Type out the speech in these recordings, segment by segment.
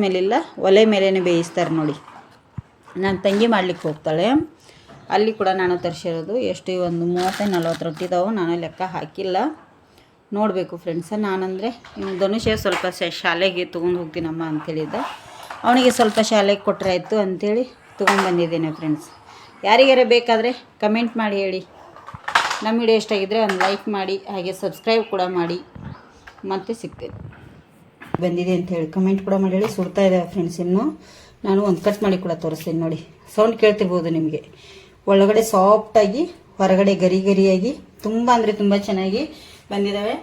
ಮೇಲಿಲ್ಲ, ಒಲೆ ಮೇಲೇ ಬೇಯಿಸ್ತಾರೆ ನೋಡಿ. ನನ್ನ ತಂಗಿ ಮಾಡ್ಲಿಕ್ಕೆ ಹೋಗ್ತಾಳೆ. ಅಲ್ಲಿ ಕೂಡ ನಾನು ತರಿಸಿರೋದು ಎಷ್ಟು ಒಂದು ಮೂವತ್ತೈದು ನಲ್ವತ್ತು ರೊಟ್ಟಿ ಇದಾವೆ, ನಾನು ಲೆಕ್ಕ ಹಾಕಿಲ್ಲ. ನೋಡಬೇಕು ಫ್ರೆಂಡ್ಸ ನಾನಂದರೆ ಧನುಷ ಸ್ವಲ್ಪ ಶಾಲೆಗೆ ತೊಗೊಂಡು ಹೋಗ್ತೀನಮ್ಮ ಅಂತೇಳಿದ್ದೆ. ಅವನಿಗೆ ಸ್ವಲ್ಪ ಶಾಲೆಗೆ ಕೊಟ್ಟರೆ ಆಯಿತು ಅಂಥೇಳಿ ತೊಗೊಂಡು ಬಂದಿದ್ದೇನೆ ಫ್ರೆಂಡ್ಸ್ ಯಾರಿಗಾರ ಬೇಕಾದರೆ ಕಮೆಂಟ್ ಮಾಡಿ ಹೇಳಿ. ನಮ್ಮ ವಿಡಿಯೋ ಇಷ್ಟ ಆಗಿದ್ದರೆ ಒಂದು ಲೈಕ್ ಮಾಡಿ, ಹಾಗೆ ಸಬ್ಸ್ಕ್ರೈಬ್ ಕೂಡ ಮಾಡಿ. ಮತ್ತೆ ಸಿಗ್ತೇನೆ. ಬಂದಿದೆ ಅಂತ ಹೇಳಿ ಕಮೆಂಟ್ ಕೂಡ ಮಾಡಿ ಹೇಳಿ ಸುಡ್ತಾ ಇದ್ದಾವೆ ಫ್ರೆಂಡ್ಸ್ ಇನ್ನು. ನಾನು ಒಂದು ಕಟ್ ಮಾಡಿ ಕೂಡ ತೋರಿಸ್ತೀನಿ ನೋಡಿ. ಸೌಂಡ್ ಕೇಳ್ತಿರ್ಬೋದು ನಿಮಗೆ. ಒಳಗಡೆ ಸಾಫ್ಟಾಗಿ ಹೊರಗಡೆ ಗರಿ ಗರಿಯಾಗಿ, ತುಂಬ ಅಂದರೆ ತುಂಬ ಚೆನ್ನಾಗಿ ಬಂದಿದ್ದಾವೆ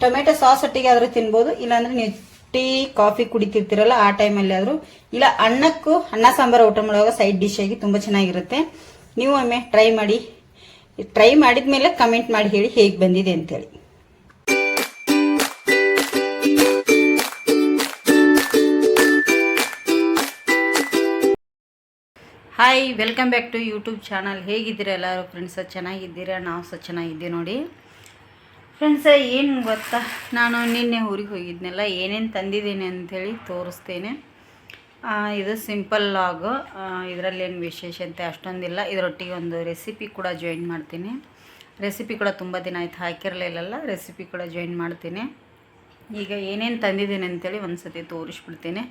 ಟೊಮೆಟೊ ಸಾಸ್ ಒಟ್ಟಿಗೆ ಆದರೂ ತಿನ್ಬೋದು, ಇಲ್ಲಾಂದರೆ ನೀವು ಟೀ ಕಾಫಿ ಕುಡಿತಿರ್ತೀರಲ್ಲ, ಆ ಟೈಮಲ್ಲಿ ಆದರೂ. ಇಲ್ಲ, ಅನ್ನಕ್ಕೂ ಅನ್ನ ಸಾಂಬಾರು ಊಟ ಮಾಡುವಾಗ ಸೈಡ್ ಡಿಶ್ ಆಗಿ ತುಂಬ ಚೆನ್ನಾಗಿರುತ್ತೆ. ನೀವು ಒಮ್ಮೆ ಟ್ರೈ ಮಾಡಿ ಟ್ರೈ ಮಾಡಿದ ಮೇಲೆ ಕಮೆಂಟ್ ಮಾಡಿ ಹೇಳಿ ಹೇಗೆ ಬಂದಿದೆ ಅಂತೇಳಿ hi welcome back to YouTube channel ಹೇಗಿದ್ದೀರ ಎಲ್ಲರೂ? ಫ್ರೆಂಡ್ಸ ಚೆನ್ನಾಗಿದ್ದೀರಾ? ನಾವು ಸಹ ಚೆನ್ನಾಗಿದ್ದೀವಿ ನೋಡಿ. ಫ್ರೆಂಡ್ಸ ಏನು ಗೊತ್ತಾ? ನಾನು ನಿನ್ನೆ ಊರಿಗೆ ಹೋಗಿದ್ನಲ್ಲ, ಏನೇನು ತಂದಿದ್ದೀನಿ ಅಂಥೇಳಿ ತೋರಿಸ್ತೇನೆ. ಇದು ಸಿಂಪಲ್ ಲಾಗು ಇದರಲ್ಲಿ ಏನು ವಿಶೇಷತೆ ಅಷ್ಟೊಂದಿಲ್ಲ. ಇದರೊಟ್ಟಿಗೆ ಒಂದು ರೆಸಿಪಿ ಕೂಡ ಜಾಯಿನ್ ಮಾಡ್ತೀನಿ. ರೆಸಿಪಿ ಕೂಡ ತುಂಬ ದಿನ ಆಯ್ತು ಹಾಕಿರಲಿಲ್ಲಲ್ಲ ರೆಸಿಪಿ ಕೂಡ ಜಾಯಿನ್ ಮಾಡ್ತೀನಿ. ಈಗ ಏನೇನು ತಂದಿದ್ದೀನಿ ಅಂತೇಳಿ ಒಂದು ಸತಿ ತೋರಿಸ್ಬಿಡ್ತೀನಿ.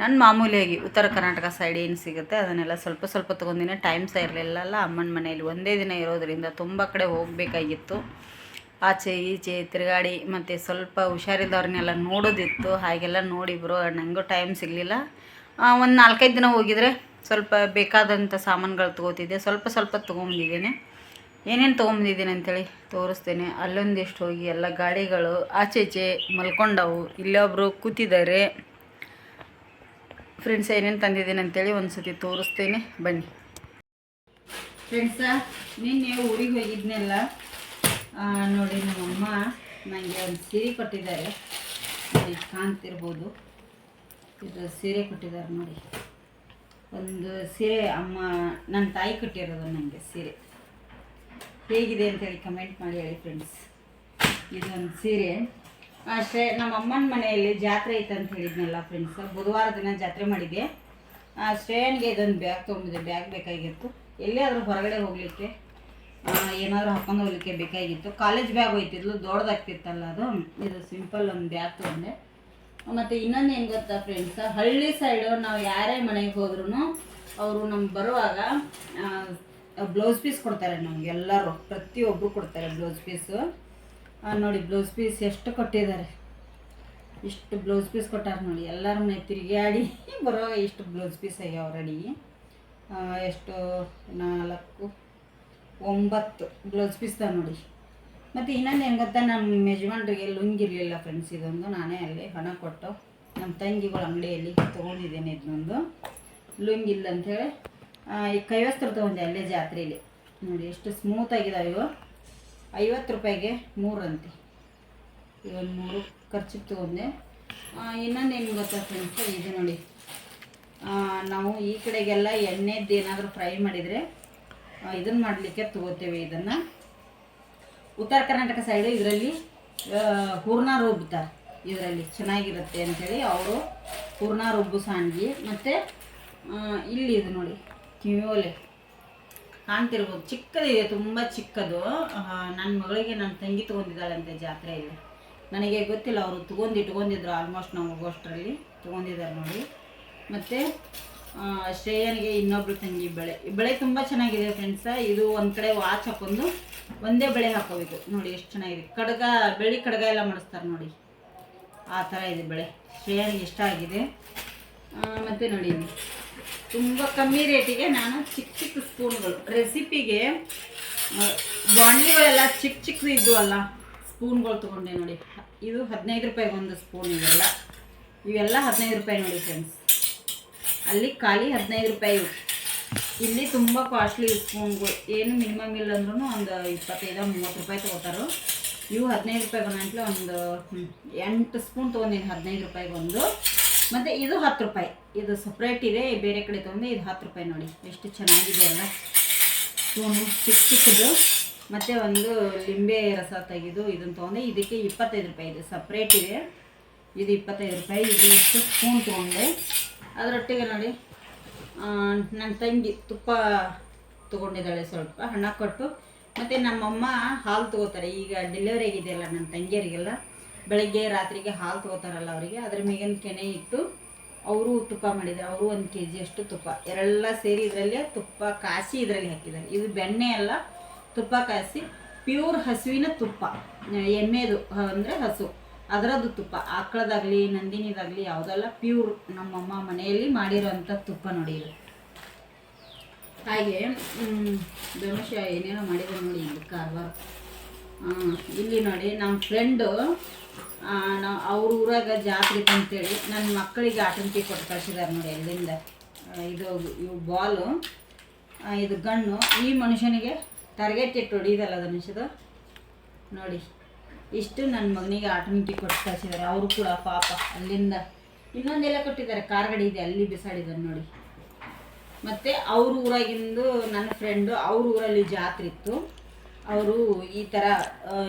ನಾನು ಮಾಮೂಲಿಯಾಗಿ ಉತ್ತರ ಕರ್ನಾಟಕ ಸೈಡ್ ಏನು ಸಿಗುತ್ತೆ, ಅದನ್ನೆಲ್ಲ ಸ್ವಲ್ಪ ಸ್ವಲ್ಪ ತೊಗೊಂಡಿನ. ಟೈಮ್ ಸಹ ಇರಲಿಲ್ಲಲ್ಲ ಅಮ್ಮನ ಮನೆಯಲ್ಲಿ ಒಂದೇ ದಿನ ಇರೋದರಿಂದ ತುಂಬ ಕಡೆ ಹೋಗಬೇಕಾಗಿತ್ತು. ಆಚೆ ಈಚೆ ತಿರುಗಾಡಿ, ಮತ್ತು ಸ್ವಲ್ಪ ಹುಷಾರಿದ್ದವ್ರನ್ನೆಲ್ಲ ನೋಡೋದಿತ್ತು. ಹಾಗೆಲ್ಲ ನೋಡಿ ಬ್ರೋ ನನಗೂ ಟೈಮ್ ಸಿಗಲಿಲ್ಲ. ಒಂದು ನಾಲ್ಕೈದು ದಿನ ಹೋಗಿದರೆ ಸ್ವಲ್ಪ ಬೇಕಾದಂಥ ಸಾಮಾನುಗಳು ತೊಗೋತಿದ್ದೆ. ಸ್ವಲ್ಪ ಸ್ವಲ್ಪ ತೊಗೊಂಬಂದಿದ್ದೇನೆ ಏನೇನು ತೊಗೊಂಬಂದಿದ್ದೀನಿ ಅಂತೇಳಿ ತೋರಿಸ್ತೇನೆ. ಅಲ್ಲೊಂದಿಷ್ಟು ಹೋಗಿ ಎಲ್ಲ ಗಾಡಿಗಳು ಆಚೆ ಈಚೆ ಮಲ್ಕೊಂಡವು. ಇಲ್ಲೊಬ್ಬರು ಕೂತಿದ್ದಾರೆ. ಫ್ರೆಂಡ್ಸ್ ಏನೇನು ತಂದಿದ್ದೀನಿ ಅಂತೇಳಿ ಒಂದು ಸತಿ ತೋರಿಸ್ತೇನೆ. ಬನ್ನಿ. ಫ್ರೆಂಡ್ಸ ನಿನ್ನೆ ಊರಿಗೆ ಹೋಗಿದ್ನೆಲ್ಲ ನೋಡಿ ನಮ್ಮಮ್ಮ ನನಗೆ ಒಂದು ಸೀರೆ ಕೊಟ್ಟಿದ್ದಾರೆ. ನೋಡಿ, ಕಾಣ್ತಿರ್ಬೋದು. ಇದು ಸೀರೆ ಕೊಟ್ಟಿದ್ದಾರೆ ನೋಡಿ. ಒಂದು ಸೀರೆ ಅಮ್ಮ ನನ್ನ ತಾಯಿ ಕೊಟ್ಟಿರೋದು ನನಗೆ ಸೀರೆ. ಹೇಗಿದೆ ಅಂತೇಳಿ ಕಮೆಂಟ್ ಮಾಡಿ ಹೇಳಿ ಫ್ರೆಂಡ್ಸ್ ಇದೊಂದು ಸೀರೆ. ಅಷ್ಟೇ, ನಮ್ಮ ಅಮ್ಮನ ಮನೆಯಲ್ಲಿ ಜಾತ್ರೆ ಐತೆ ಅಂತ ಹೇಳಿದ್ನಲ್ಲ ಫ್ರೆಂಡ್ಸ್ ಬುಧವಾರ ದಿನ ಜಾತ್ರೆ ಮಾಡಿದ್ದೆ ಶ್ರೇಯನ್ಗೆ ಇದೊಂದು ಬ್ಯಾಗ್ ತೊಗೊಂಡಿದ್ದೆ ಬ್ಯಾಗ್ ಬೇಕಾಗಿತ್ತು. ಎಲ್ಲೇ ಆದರೂ ಹೊರಗಡೆ ಹೋಗಲಿಕ್ಕೆ ಏನಾದರೂ ಹಾಕೊಂಡು ಹೋಗ್ಲಿಕ್ಕೆ ಬೇಕಾಗಿತ್ತು. ಕಾಲೇಜ್ ಬ್ಯಾಗ್ ಹೋಯ್ತಿದ್ಲು, ದೊಡ್ಡದಾಗ್ತಿತ್ತಲ್ಲ ಅದು. ಇದು ಸಿಂಪಲ್ ಒಂದು ಬ್ಯಾಗ್ ತೊಗೊಂಡೆ. ಮತ್ತು ಇನ್ನೊಂದು ಏನು ಗೊತ್ತಾ ಫ್ರೆಂಡ್ಸ್ ಹಳ್ಳಿ ಸೈಡು ನಾವು ಯಾರೇ ಮನೆಗೆ ಹೋದ್ರೂ ಅವರು ನಮ್ಗೆ ಬರುವಾಗ ಬ್ಲೌಸ್ ಪೀಸ್ ಕೊಡ್ತಾರೆ ನಮ್ಗೆ ಎಲ್ಲರೂ ಪ್ರತಿಯೊಬ್ಬರು ಕೊಡ್ತಾರೆ ಬ್ಲೌಸ್ ಪೀಸು ನೋಡಿ ಬ್ಲೌಸ್ ಪೀಸ್ ಎಷ್ಟು ಕೊಟ್ಟಿದ್ದಾರೆ? ಇಷ್ಟು ಬ್ಲೌಸ್ ಪೀಸ್ ಕೊಟ್ಟಾರೆ ನೋಡಿ, ಎಲ್ಲರ ಮನೆ ತಿರುಗಾಡಿ ಬರುವಾಗ ಇಷ್ಟು ಬ್ಲೌಸ್ ಪೀಸ್ ಆಗ್ಯಾವ ರೆಡಿ ಎಷ್ಟು? ನಾಲ್ಕು, ಒಂಬತ್ತು ಬ್ಲೌಸ್ ಪೀಸ್ ತ ನೋಡಿ. ಮತ್ತು ಇನ್ನೊಂದು ಹೆಂಗೆ ಗೊತ್ತಾ ನಮ್ಮ ಯಜಮಾನ್ರಿಗೆ ಲುಂಗಿ ಇರಲಿಲ್ಲ ಫ್ರೆಂಡ್ಸ್ ಇದೊಂದು, ನಾನೇ ಅಲ್ಲಿ ಹಣ ಕೊಟ್ಟು ನಮ್ಮ ತಂಗಿಗಳ ಅಂಗಡಿಯಲ್ಲಿ ತೊಗೊಂಡಿದ್ದೇನೆ ಇದನ್ನೊಂದು ಲುಂಗಿ ಇಲ್ಲ ಅಂಥೇಳಿ ಈ ಕೈವಸ್ತ್ರ ತೊಗೊಂಡೆ ಅಲ್ಲೇ ಜಾತ್ರೆಯಲ್ಲಿ ನೋಡಿ, ಎಷ್ಟು ಸ್ಮೂತ್ ಆಗಿದಾವೆ ಇವು. ಐವತ್ತು ರೂಪಾಯಿಗೆ ಮೂರಂತೆ. ಇವೊಂದು ಮೂರು ಖರ್ಚು ತೊಗೊಂಡೆ. ಇನ್ನೊಂದು ಏನು ಗೊತ್ತಾ ಫ್ರೆಂಡ್ಸ್ ಇದು ನೋಡಿ. ನಾವು ಈ ಕಡೆಗೆಲ್ಲ ಎಣ್ಣೆದ್ದು ಏನಾದರೂ ಫ್ರೈ ಮಾಡಿದರೆ ಇದನ್ನ ಮಾಡಲಿಕ್ಕೆ ತಗೋತೇವೆ ಇದನ್ನು. ಉತ್ತರ ಕರ್ನಾಟಕ ಸೈಡು ಇದರಲ್ಲಿ ಹೂರ್ಣ ರುಬ್ತಾರೆ. ಇದರಲ್ಲಿ ಚೆನ್ನಾಗಿರುತ್ತೆ ಅಂಥೇಳಿ ಅವರು ಹೂರ್ಣ ರುಬ್ಬು ಸಾಂಡ್ಗಿ ಮತ್ತು ಇಲ್ಲಿ ಇದು ನೋಡಿ, ಕಿವಿಯೋಲೆ. ಕಾಣ್ತಿರ್ಬೋದು. ಚಿಕ್ಕದಿದೆ, ತುಂಬ ಚಿಕ್ಕದು. ನನ್ನ ಮಗಳಿಗೆ ನನ್ನ ತಂಗಿ ತೊಗೊಂಡಿದ್ದಾಳಂತೆ ಜಾತ್ರೆಯಲ್ಲಿ. ನನಗೆ ಗೊತ್ತಿಲ್ಲ, ಅವರು ತೊಗೊಂಡು ಇಟ್ಕೊಂಡಿದ್ರು ಆಲ್ಮೋಸ್ಟ್ ನಮ್ಮ ಹೋಗೋಷ್ಟರಲ್ಲಿ ತೊಗೊಂಡಿದ್ದಾರೆ ನೋಡಿ. ಮತ್ತು ಶ್ರೇಯನಿಗೆ ಇನ್ನೊಬ್ರು ತಂಗಿ ಬಳೆ. ಬೆಳೆ ತುಂಬ ಚೆನ್ನಾಗಿದೆ ಫ್ರೆಂಡ್ಸ ಇದು ಒಂದು ಕಡೆ ವಾಚ್ ಹಾಕೊಂಡು ಒಂದೇ ಬಳೆ ಹಾಕೋಬೇಕು. ನೋಡಿ ಎಷ್ಟು ಚೆನ್ನಾಗಿದೆ. ಕಡಗ ಬೆಳಿ ಕಡಗ ಎಲ್ಲ ಮಾಡಿಸ್ತಾರೆ ನೋಡಿ. ಆ ಥರ ಇದೆ ಬಳೆ. ಶ್ರೇಯನಿಗೆ ಇಷ್ಟ ಆಗಿದೆ. ಮತ್ತು ನೋಡಿ. ತುಂಬ ಕಮ್ಮಿ ರೇಟಿಗೆ ನಾನು ಚಿಕ್ಕ ಚಿಕ್ಕ ಸ್ಪೂನ್ಗಳು. ರೆಸಿಪಿಗೆ ಬಾಂಡ್ಲಿಗಳೆಲ್ಲ ಚಿಕ್ಕ ಚಿಕ್ಕದು ಇದ್ದು ಅಲ್ಲ, ಸ್ಪೂನ್ಗಳು ತೊಗೊಂಡೆ ನೋಡಿ. ಇದು ಹದಿನೈದು ರೂಪಾಯಿಗೆ ಒಂದು ಸ್ಪೂನ್ ಇವೆಲ್ಲ. ಇವೆಲ್ಲ ಹದಿನೈದು ರೂಪಾಯಿ ನೋಡಿ ಫ್ರೆಂಡ್ಸ್ ಅಲ್ಲಿ ಖಾಲಿ ಹದಿನೈದು ರೂಪಾಯಿ. ಇಲ್ಲಿ ತುಂಬ ಕಾಸ್ಟ್ಲಿ ಸ್ಪೂನ್ಗಳು. ಏನು ಮಿನಿಮಮ್ ಇಲ್ಲ ಅಂದ್ರೂ ಒಂದು ಇಪ್ಪತ್ತೈದು, ಮೂವತ್ತು ರೂಪಾಯಿ ತೊಗೋತಾರೋ. ಇವು ಹದಿನೈದು ರೂಪಾಯಿ ಬಂದಂತಲೇ ಒಂದು ಎಂಟು ಸ್ಪೂನ್ ತೊಗೊಂಡಿನಿ ಹದಿನೈದು ರೂಪಾಯಿಗೆ ಒಂದು ಮತ್ತು ಇದು ಹತ್ತು ರೂಪಾಯಿ. ಇದು ಸಪ್ರೇಟ್ ಇದೆ ಬೇರೆ ಕಡೆ ತೊಗೊಂಡು ಇದು ಹತ್ತು ರೂಪಾಯಿ ನೋಡಿ. ಎಷ್ಟು ಚೆನ್ನಾಗಿದೆ ಅಲ್ಲ ಸ್ಪೂನು ಚಿಕ್ಕ ಚಿಕ್ಕದು. ಮತ್ತು ಒಂದು ಲಿಂಬೆ ರಸ ತೆಗೆದು ಇದನ್ನು ತೊಗೊಂಡೆ ಇದಕ್ಕೆ ಇಪ್ಪತ್ತೈದು ರೂಪಾಯಿ ಇದು. ಸಪ್ರೇಟ್ ಇದೆ. ಇದು ಇಪ್ಪತ್ತೈದು ರೂಪಾಯಿ. ಇದು ಇಷ್ಟು ಸ್ಪೂನ್ ತೊಗೊಂಡೆ. ಅದರೊಟ್ಟಿಗೆ ನೋಡಿ ನನ್ನ ತಂಗಿ ತುಪ್ಪ ತೊಗೊಂಡಿದ್ದಾಳೆ ಸ್ವಲ್ಪ, ಹಣ ಕೊಟ್ಟು. ಮತ್ತು ನಮ್ಮಮ್ಮ ಹಾಲು ತೊಗೋತಾರೆ. ಈಗ ಡೆಲಿವರಿ ಆಗಿದೆಯಲ್ಲ ನನ್ನ ತಂಗಿಯರಿಗೆಲ್ಲ. ಬೆಳಗ್ಗೆ ರಾತ್ರಿಗೆ ಹಾಲು ತೊಗೋತಾರಲ್ಲ ಅವರಿಗೆ, ಅದ್ರ ಮೇಗಿನ ಕೆನೆ ಇಟ್ಟು ಅವರು ತುಪ್ಪ ಮಾಡಿದ್ದಾರೆ ಅವರು ಒಂದು ಕೆ ಜಿಯಷ್ಟು ತುಪ್ಪ. ಎಲ್ಲ ಸೇರಿ ಇದರಲ್ಲೇ ತುಪ್ಪ ಕಾಸಿ ಇದರಲ್ಲಿ ಹಾಕಿದ್ದಾರೆ. ಇದು ಬೆಣ್ಣೆ ಅಲ್ಲ, ತುಪ್ಪ ಕಾಸಿ, ಪ್ಯೂರ್ ಹಸುವಿನ ತುಪ್ಪ. ಎಮ್ಮೆದು ಅಂದರೆ ಹಸು. ಅದರದ್ದು ತುಪ್ಪ. ಆಕಳದಾಗಲಿ, ನಂದಿನಿದಾಗಲಿ, ಯಾವುದಲ್ಲ, ಪ್ಯೂರ್ ನಮ್ಮಮ್ಮ ಮನೆಯಲ್ಲಿ ಮಾಡಿರೋಂಥ ತುಪ್ಪ ನೋಡಿ ಇದು. ಹಾಗೆ ಧನುಷ ಏನೇನೋ ಮಾಡಿದ್ರು ನೋಡಿ, ಇಲ್ಲಿ ಕಾರ್ವಾರ. ಇಲ್ಲಿ ನೋಡಿ ನಮ್ಮ ಫ್ರೆಂಡು ನಾ, ಅವ್ರ ಊರಾಗ ಜಾತ್ರೆ ಅಂತೇಳಿ ನನ್ನ ಮಕ್ಕಳಿಗೆ ಆಟಂಕಿ ಕೊಟ್ಟು ಕಳ್ಸಿದ್ದಾರೆ ನೋಡಿ ಅಲ್ಲಿಂದ. ಇದು ಇವು ಬಾಲು ಇದು ಗಣ್ಣು. ಈ ಮನುಷ್ಯನಿಗೆ ಟಾರ್ಗೆಟ್ ಇಟ್ಟು ಹೊಡಿದಲ್ಲ ಅನಿಸಿದು ನೋಡಿ, ಇಷ್ಟು ನನ್ನ ಮಗನಿಗೆ ಆಟಂಕಿ ಕೊಟ್ಟು ಕಳ್ಸಿದ್ದಾರೆ ಅವರು ಕೂಡ ಪಾಪ, ಅಲ್ಲಿಂದ ಇನ್ನೊಂದೆಲ್ಲ ಕೊಟ್ಟಿದ್ದಾರೆ. ಕಾರ್ಗಡಿ ಇದೆ, ಅಲ್ಲಿ ಬಿಸಾಡಿದ್ದಾರೆ ನೋಡಿ. ಮತ್ತು ಅವ್ರ ಊರಾಗಿಂದು ನನ್ನ ಫ್ರೆಂಡು ಅವ್ರ ಊರಲ್ಲಿ ಜಾತ್ರೆ ಇತ್ತು. ಅವರು ಈ ಥರ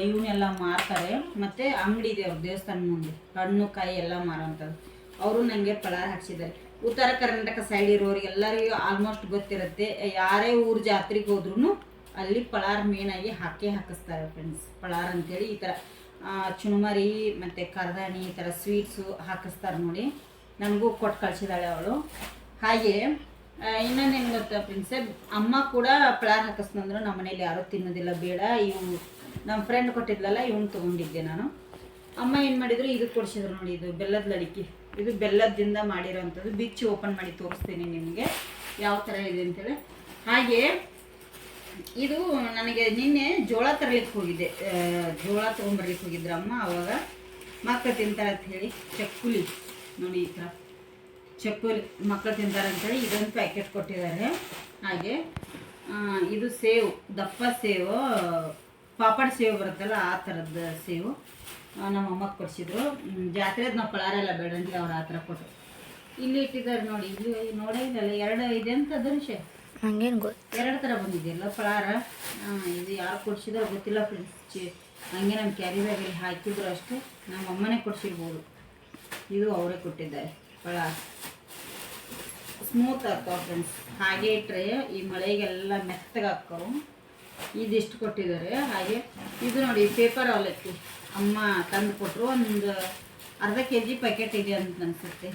ಇವನ್ನೆಲ್ಲ ಮಾರ್ತಾರೆ. ಮತ್ತು ಅಂಗಡಿ ಇದೆ ಅವ್ರ ದೇವಸ್ಥಾನ ಮುಂದೆ. ಹಣ್ಣು, ಕಾಯಿ ಎಲ್ಲ ಮಾರೋಂಥದ್ದು. ಅವರು ನನಗೆ ಪಳಾರ ಹಾಕ್ಸಿದ್ದಾರೆ. ಉತ್ತರ ಕರ್ನಾಟಕ ಸೈಡ್ ಇರೋರಿಗೆಲ್ಲರಿಗೂ ಆಲ್ಮೋಸ್ಟ್ ಗೊತ್ತಿರುತ್ತೆ, ಯಾರೇ ಊರ ಜಾತ್ರೆಗೆ ಹೋದ್ರೂ ಅಲ್ಲಿ ಪಳಾರ ಮೇನಾಗಿ ಹಾಕಿ ಹಾಕಿಸ್ತಾರೆ ಫ್ರೆಂಡ್ಸ್ ಪಳಾರ ಅಂತೇಳಿ ಈ ಥರ ಚುಣಮರಿ ಮತ್ತು ಕರದಾಣಿ ಈ ಥರ ಸ್ವೀಟ್ಸು ಹಾಕಿಸ್ತಾರೆ ನೋಡಿ. ನನಗೂ ಕೊಟ್ಟು ಕಳಿಸಿದಾಳೆ ಅವಳು. ಹಾಗೆ ಇನ್ನೊಂದೇನು ಗೊತ್ತಾ ಫ್ರೆಂಡ್ಸೆ ಅಮ್ಮ ಕೂಡ ಪಳಾರ ಹಾಕಿಸ್ನಂದ್ರು ನಮ್ಮ ಮನೇಲಿ ಯಾರೂ ತಿನ್ನೋದಿಲ್ಲ, ಬೇಡ. ಇವು ನಮ್ಮ ಫ್ರೆಂಡ್ ಕೊಟ್ಟಿದ್ಲಲ್ಲ, ಇವನು ತೊಗೊಂಡಿದ್ದೆ ನಾನು. ಅಮ್ಮ ಏನು ಮಾಡಿದ್ರು, ಇದು ಕೊಡಿಸಿದ್ರು ನೋಡಿ, ಇದು ಬೆಲ್ಲದ ಲಡಿಕೆ. ಇದು ಬೆಲ್ಲದಿಂದ ಮಾಡಿರೋವಂಥದ್ದು ಬಿಚ್ಚಿ ಓಪನ್ ಮಾಡಿ ತೋರಿಸ್ತೀನಿ ನಿಮಗೆ, ಯಾವ ಥರ ಇದೆ ಅಂತೇಳಿ. ಹಾಗೆ, ಇದು ನನಗೆ ನಿನ್ನೆ ಜೋಳ ತರಲಿಕ್ಕೆ ಹೋಗಿದ್ದೆ. ಜೋಳ ತೊಗೊಂಬರ್ಲಿಕ್ಕೆ ಹೋಗಿದ್ರು ಅಮ್ಮ ಅವಾಗ. ಮಕ್ಕಳು ತಿಂತಾರೆ ಅಂತ ಹೇಳಿ, ಚಕ್ಕುಲಿ. ನೋಡಿ ಈ ಥರ ಚಕ್ಕುಲಿ ಮಕ್ಕಳು ತಿಂತಾರೆ ಅಂತೇಳಿ ಇದೊಂದು ಪ್ಯಾಕೆಟ್ ಕೊಟ್ಟಿದ್ದಾರೆ. ಹಾಗೆ ಇದು ಸೇವು ದಪ್ಪ ಸೇವು ಪಾಪಡ್ ಸೇವು ಬರುತ್ತಲ್ಲ ಆ ಥರದ ಸೇವು ನಮ್ಮ ಅಮ್ಮಕ್ಕೆ ಕೊಡಿಸಿದ್ರು. ಜಾತ್ರೆದು ನಾವು ಪಳಾರೆಲ್ಲ ಬೇಡ ಅಂತ ಅವ್ರು ಆ ಥರ ಕೊಟ್ಟರು ಇಲ್ಲಿ ಇಟ್ಟಿದ್ದಾರೆ ನೋಡಿ ಇಲ್ಲಿ ನೋಡೇ ಇಲ್ಲಲ್ಲ ಎರಡು ಇದೆ ಅಂತ ಧನುಷ ಹಂಗೇನು ಗೊತ್ತು ಎರಡು ಥರ ಬಂದಿದೆಯಲ್ಲ ಪಳಾರ? ಇದು ಯಾರು ಕೊಡ್ಸಿದ್ರು ಗೊತ್ತಿಲ್ಲ ಫ್ರೆಂಡ್ಸ್ ಹಂಗೆ ನಮ್ಮ ಕ್ಯಾರಿ ಬ್ಯಾಗಲ್ಲಿ ಹಾಕಿದ್ರು ಅಷ್ಟೇ. ನಮ್ಮ ಅಮ್ಮನೇ ಕೊಡ್ಸಿರ್ಬೋದು. ಇದು ಅವರೇ ಕೊಟ್ಟಿದ್ದಾರೆ ಪಳಾರ. ಸ್ಮೂತ್ ಆಗ್ತಾವ ಫ್ರೆಂಡ್ಸ್ ಹಾಗೆ ಇಟ್ಟರೆ ಈ ಮಳೆಗೆಲ್ಲ ಮೆತ್ತಗೆ ಹಾಕ್ಕವು ಇದಿಷ್ಟು ಕೊಟ್ಟಿದ್ದಾರೆ. ಹಾಗೆ ಇದು ನೋಡಿ ಪೇಪರ್ ಅವಲಕ್ಕಿ ಅಮ್ಮ ತಂದು ಕೊಟ್ಟರು ಒಂದು ಅರ್ಧ ಕೆ ಜಿ ಪ್ಯಾಕೆಟ್ ಇದೆ ಅಂತ ಅನಿಸುತ್ತೆ.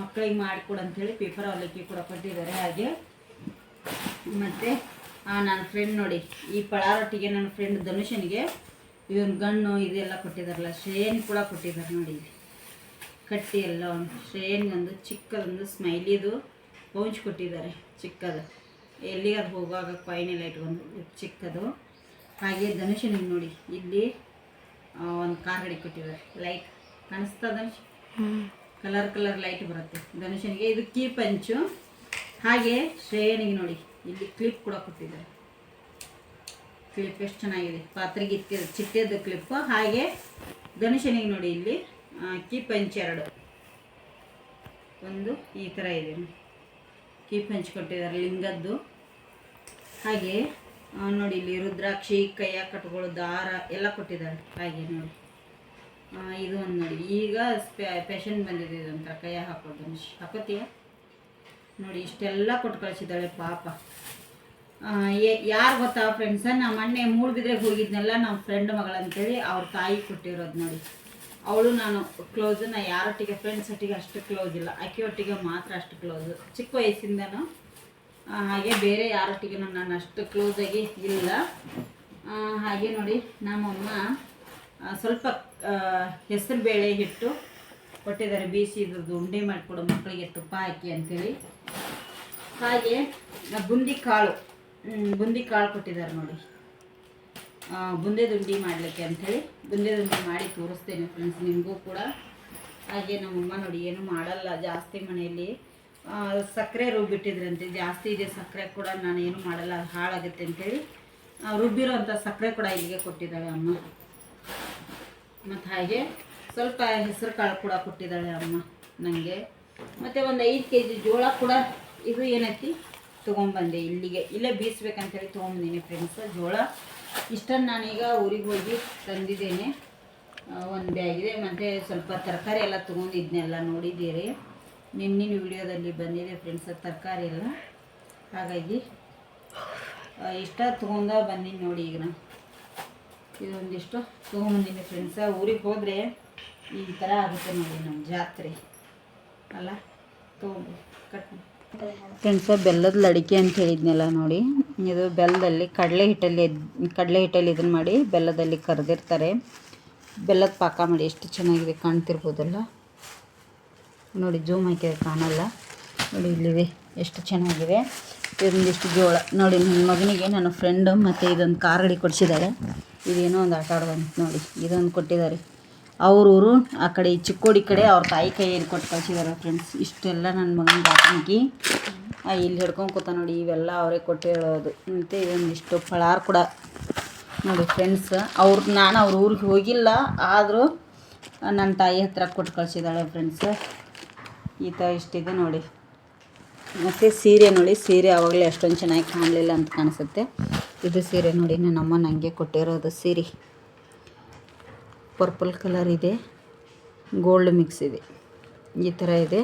ಮಕ್ಕಳಿಗೆ ಮಾಡಿಕೊಡು ಅಂಥೇಳಿ ಪೇಪರ್ ಅವಲಕ್ಕಿ ಕೂಡ ಕೊಟ್ಟಿದ್ದಾರೆ. ಹಾಗೆ ಮತ್ತು ನನ್ನ ಫ್ರೆಂಡ್ ನೋಡಿ, ಈ ಪಳಾರೊಟ್ಟಿಗೆ ನನ್ನ ಫ್ರೆಂಡ್ ಧನುಷನಿಗೆ ಇವನ್ ಗಣ್ಣು ಇದೆಲ್ಲ ಕೊಟ್ಟಿದ್ದಾರಲ್ಲ ಶ್ರೇಣಿ ಕೂಡ ಕೊಟ್ಟಿದ್ದಾರೆ ನೋಡಿ. ಕಟ್ಟಿ ಎಲ್ಲ ಒಂದು ಶ್ರೇಣಿಯೊಂದು ಚಿಕ್ಕದೊಂದು ಸ್ಮೈಲಿದು ಪೌಂಚ್ ಕೊಟ್ಟಿದ್ದಾರೆ ಚಿಕ್ಕದು. ಎಲ್ಲಿಗಾದ್ರು ಹೋಗುವಾಗ ಕಾಯಿನೆಲ್ಲ ಇಟ್ಕೊಂಡು ಚಿಕ್ಕದು. ಹಾಗೆ ಧನುಷನಿಗೆ ನೋಡಿ ಇಲ್ಲಿ ಒಂದು ಕಾರ್ ಗಡಿ ಕೊಟ್ಟಿದ್ದಾರೆ. ಲೈಟ್ ಕಾಣಿಸ್ತಾ ಧನುಷ್? ಕಲರ್ ಕಲರ್ ಲೈಟ್ ಬರುತ್ತೆ. ಧನುಷನಿಗೆ ಇದು ಕೀ ಪಂಚು. ಹಾಗೆ ಶ್ರೇಯನಿಗೆ ನೋಡಿ ಇಲ್ಲಿ ಕ್ಲಿಪ್ ಕೂಡ ಕೊಟ್ಟಿದ್ದಾರೆ. ಕ್ಲಿಪ್ ಎಷ್ಟು ಚೆನ್ನಾಗಿದೆ. ಪಾತ್ರೆಗೆ ಇತ್ತಿದ ಚಿಟ್ಟೆದ್ದು ಕ್ಲಿಪ್ಪು ಹಾಗೆ ಧನುಷನಿಗೆ ನೋಡಿ ಇಲ್ಲಿ. ಕೀ ಪಂಚ್ ಎರಡು. ಒಂದು ಈ ಥರ ಇದೆ. ಕೀ ಪಂಚ್ ಕೊಟ್ಟಿದ್ದಾರೆ ಲಿಂಗದ್ದು. ಹಾಗೆ ನೋಡಿ ಇಲ್ಲಿ ರುದ್ರಾಕ್ಷಿ, ಕೈಯ ಕಟ್ಗಳು, ದಾರ ಎಲ್ಲ ಕೊಟ್ಟಿದ್ದಾರೆ. ಹಾಗೆ ನೋಡಿ. ಇದು ಒಂದು ನೋಡಿ. ಈಗ ಪೇಷಂಟ್ ಬಂದಿದೆ ಇದೊಂಥರ ಕೈಯ ಹಾಕೋದು. ಹಾಕೋತೀಯ? ನೋಡಿ, ಇಷ್ಟೆಲ್ಲ ಕೊಟ್ಟು ಕಳಿಸಿದ್ದಾಳೆ ಪಾಪ. ಯಾರು ಗೊತ್ತಾ ಫ್ರೆಂಡ್ಸ ನಮ್ಮ ಮೊನ್ನೆ ಮೂಡ್ಬಿದ್ರೆಗೆ ಹೋಗಿದ್ನೆಲ್ಲ ನಮ್ಮ ಫ್ರೆಂಡ್ ಮಗಳಂತೇಳಿ, ಅವ್ರ ತಾಯಿ ಕೊಟ್ಟಿರೋದು ನೋಡಿ. ಅವಳು ನಾನು ಕ್ಲೋಸ್ ನಾ ಯಾರೊಟ್ಟಿಗೆ ಫ್ರೆಂಡ್ಸ್ ಒಟ್ಟಿಗೆ ಅಷ್ಟು ಕ್ಲೋಸ್ ಇಲ್ಲ. ಆಕೆ ಒಟ್ಟಿಗೆ ಮಾತ್ರ ಅಷ್ಟು ಕ್ಲೋಸ್ ಚಿಕ್ಕ ವಯಸ್ಸಿಂದನೂ ಹಾಗೆ ಬೇರೆ ಯಾರೊಟ್ಟಿಗೆ ನಾನು ಅಷ್ಟು ಕ್ಲೋಸಾಗಿ ಇಲ್ಲ. ಹಾಗೆ ನೋಡಿ, ನಮ್ಮಮ್ಮ ಸ್ವಲ್ಪ ಹೆಸರು ಬೇಳೆ ಹಿಟ್ಟು ಕೊಟ್ಟಿದ್ದಾರೆ. ಬೀಸಿ ಇದ್ರದ್ದು ಉಂಡೆ ಮಾಡಿಕೊಡು ಮಕ್ಕಳಿಗೆ ತುಪ್ಪ ಹಾಕಿ ಅಂತೇಳಿ. ಹಾಗೆ ಬುಂದಿ ಕಾಳು ಬುಂದಿ ಕಾಳು ಕೊಟ್ಟಿದ್ದಾರೆ ನೋಡಿ. ಆ, ಬುಂದೆ ದುಂಡಿ ಮಾಡಲಿಕ್ಕೆ ಅಂಥೇಳಿ. ಬುಂದೆ ದುಂಡಿ ಮಾಡಿ ತೋರಿಸ್ತೇನೆ ಫ್ರೆಂಡ್ಸ್ ನಿಮಗೂ ಕೂಡ. ಹಾಗೆ ನಮ್ಮಮ್ಮ ನೋಡಿ ಏನು ಮಾಡಲ್ಲ ಜಾಸ್ತಿ ಮನೆಯಲ್ಲಿ. ಸಕ್ಕರೆ ರುಬ್ಬಿಟ್ಟಿದ್ರಂತೆ. ಜಾಸ್ತಿ ಇದೆ ಸಕ್ಕರೆ ಕೂಡ ನಾನು ಏನು ಮಾಡಲ್ಲ ಹಾಳಾಗುತ್ತೆ ಅಂಥೇಳಿ. ರುಬ್ಬಿರೋ ರುಬ್ಬಿರೋಂಥ ಸಕ್ಕರೆ ಕೂಡ ಇಲ್ಲಿಗೆ ಕೊಟ್ಟಿದ್ದಾಳೆ ಅಮ್ಮ. ಮತ್ತು ಹಾಗೆ ಸ್ವಲ್ಪ ಹೆಸರು ಕಾಳು ಕೂಡ ಕೊಟ್ಟಿದ್ದಾಳೆ ಅಮ್ಮ ನನಗೆ ಮತ್ತು ಒಂದು ಐದು ಕೆ ಜಿ ಜೋಳ ಕೂಡ ಇದು ಏನೈತಿ? ತೊಗೊಂಬಂದೆ ಇಲ್ಲಿಗೆ. ಇಲ್ಲೇ ಬೀಸ್ಬೇಕಂತೇಳಿ ತೊಗೊಂಬಂದಿನಿ ಫ್ರೆಂಡ್ಸ್ ಜೋಳ. ಇಷ್ಟನ್ನು ನಾನೀಗ ಊರಿಗೆ ಹೋಗಿ ತಂದಿದ್ದೇನೆ. ಒಂದು ಬ್ಯಾಗಿದೆ. ಮತ್ತು ಸ್ವಲ್ಪ ತರಕಾರಿ ಎಲ್ಲ ತೊಗೊಂಡಿದ್ನೆಲ್ಲ ನೋಡಿದ್ದೀರಿ. ನಿನ್ನಿನ ವಿಡಿಯೋದಲ್ಲಿ ಬಂದಿದೆ ಫ್ರೆಂಡ್ಸ್ ತರಕಾರಿ ಎಲ್ಲ. ಹಾಗಾಗಿ ಇಷ್ಟ ತೊಗೊಂಡ ಬನ್ನಿ ನೋಡಿ ಈಗ ನಾನು. ಇದೊಂದಿಷ್ಟು ತೊಗೊಂಬಂದಿನಿ ಫ್ರೆಂಡ್ಸ ಊರಿಗೆ ಹೋದರೆ ಈ ಥರ ಆಗುತ್ತೆ ನೋಡಿ ನಮ್ಮ ಜಾತ್ರೆ. ಅಲ್ಲ, ತೊಗೊಂಡು ಕಟ್ ಫ್ರೆಂಡ್ಸ ಬೆಲ್ಲದ ಲಡಿಕೆ ಅಂತ ಹೇಳಿದ್ನಲ್ಲ ನೋಡಿ. ಇದು ಬೆಲ್ಲದಲ್ಲಿ ಕಡಲೆ ಹಿಟ್ಟಲ್ಲಿ ಕಡಲೆ ಹಿಟ್ಟಲ್ಲಿ ಇದನ್ನು ಮಾಡಿ ಬೆಲ್ಲದಲ್ಲಿ ಕರೆದಿರ್ತಾರೆ. ಬೆಲ್ಲದ ಪಾಕ ಮಾಡಿ ಎಷ್ಟು ಚೆನ್ನಾಗಿದೆ ಕಾಣ್ತಿರ್ಬೋದಲ್ಲ? ನೋಡಿ, ಜೂಮ್ ಹಾಕಿದ್ರೆ ಕಾಣಲ್ಲ. ನೋಡಿ ಇಲ್ಲಿವೆ ಎಷ್ಟು ಚೆನ್ನಾಗಿದೆ. ಇದೊಂದಿಷ್ಟು ಜೋಳ. ನೋಡಿ ನನ್ನ ಮಗನಿಗೆ ನನ್ನ ಫ್ರೆಂಡು ಮತ್ತು ಇದೊಂದು ಕಾರಡಿ ಕೊಡಿಸಿದ್ದಾರೆ. ಇದೇನೋ ಒಂದು ಆಟ ಆಡೋದಂತ ನೋಡಿ, ಇದೊಂದು ಕೊಟ್ಟಿದ್ದಾರೆ. ಅವರೂರು ಆ ಕಡೆ ಚಿಕ್ಕೋಡಿ ಕಡೆ ಅವ್ರ ತಾಯಿ ಕೈಯಲ್ಲಿ ಕೊಟ್ಟು ಕಳಿಸಿದ್ದಾರೆ ಫ್ರೆಂಡ್ಸ್ ಇಷ್ಟೆಲ್ಲ ನನ್ನ ಮಗನ ಬಾಟ್ನಿಗೆ ಇಲ್ಲಿ ಹಿಡ್ಕೊಂಡು ಕೂತ ನೋಡಿ, ಇವೆಲ್ಲ ಅವರೇ ಕೊಟ್ಟಿರೋದು. ಮತ್ತು ಒಂದಿಷ್ಟು ಫಳಾರ್ ಕೂಡ. ನೋಡಿ ಫ್ರೆಂಡ್ಸ್ ಅವ್ರ, ನಾನು ಅವ್ರ ಊರಿಗೆ ಹೋಗಿಲ್ಲ, ಆದರೂ ನನ್ನ ತಾಯಿ ಹತ್ರ ಕೊಟ್ಟು ಕಳಿಸಿದ್ದಾಳೆ ಫ್ರೆಂಡ್ಸ್ ಈ ಥರ ಇಷ್ಟಿದೆ ನೋಡಿ. ಮತ್ತು ಸೀರೆ ನೋಡಿ, ಸೀರೆ ಆವಾಗಲೇ ಅಷ್ಟೊಂದು ಚೆನ್ನಾಗಿ ಕಾಣಲಿಲ್ಲ ಅಂತ ಕಾಣಿಸುತ್ತೆ. ಇದು ಸೀರೆ ನೋಡಿ ನಮ್ಮ ನನಗೆ ಕೊಟ್ಟಿರೋದು ಸೀರೆ. ಪರ್ಪಲ್ ಕಲರ್ ಇದೆ ಗೋಲ್ಡ್ ಮಿಕ್ಸ್ ಇದೆ. ಈ ಥರ ಇದೆ.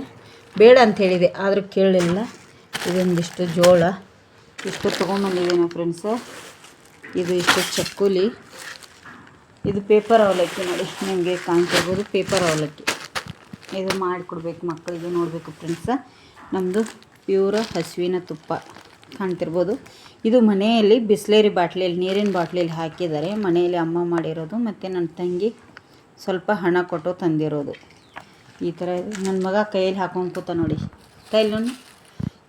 ಬೇಡ ಅಂತ ಹೇಳಿದೆ, ಆದರೂ ಕೇಳಲಿಲ್ಲ. ಇದೊಂದಿಷ್ಟು ಜೋಳ. ಇಷ್ಟು ತೊಗೊಂಬಂದಿದ್ದೀನಿ ಫ್ರೆಂಡ್ಸ ಇದು ಇಷ್ಟು ಚಕ್ಕುಲಿ. ಇದು ಪೇಪರ್ ಅವಲಕ್ಕಿ ನೋಡಿ, ನಿಮಗೆ ಕಾಣ್ತಿರ್ಬೋದು ಪೇಪರ್ ಅವಲಕ್ಕಿ. ಇದು ಮಾಡಿಕೊಡ್ಬೇಕು ಮಕ್ಕಳಿಗೆ, ನೋಡಬೇಕು ಫ್ರೆಂಡ್ಸ ನಮ್ಮದು ಪ್ಯೂರ ಹಸುವಿನ ತುಪ್ಪ ಕಾಣ್ತಿರ್ಬೋದು. ಇದು ಮನೆಯಲ್ಲಿ ಬಿಸ್ಲೇರಿ ಬಾಟ್ಲಿಯಲ್ಲಿ ನೀರಿನ ಬಾಟ್ಲಿಯಲ್ಲಿ ಹಾಕಿದ್ದಾರೆ. ಮನೆಯಲ್ಲಿ ಅಮ್ಮ ಮಾಡಿರೋದು ಮತ್ತು ನನ್ನ ತಂಗಿ ಸ್ವಲ್ಪ ಹಣ ಕೊಟ್ಟು ತಂದಿರೋದು. ಈ ಥರ ನನ್ನ ಮಗ ಕೈಯಲ್ಲಿ ಹಾಕೊಂಡು ಕೂತ ನೋಡಿ. ಕೈಯಲ್ಲಿ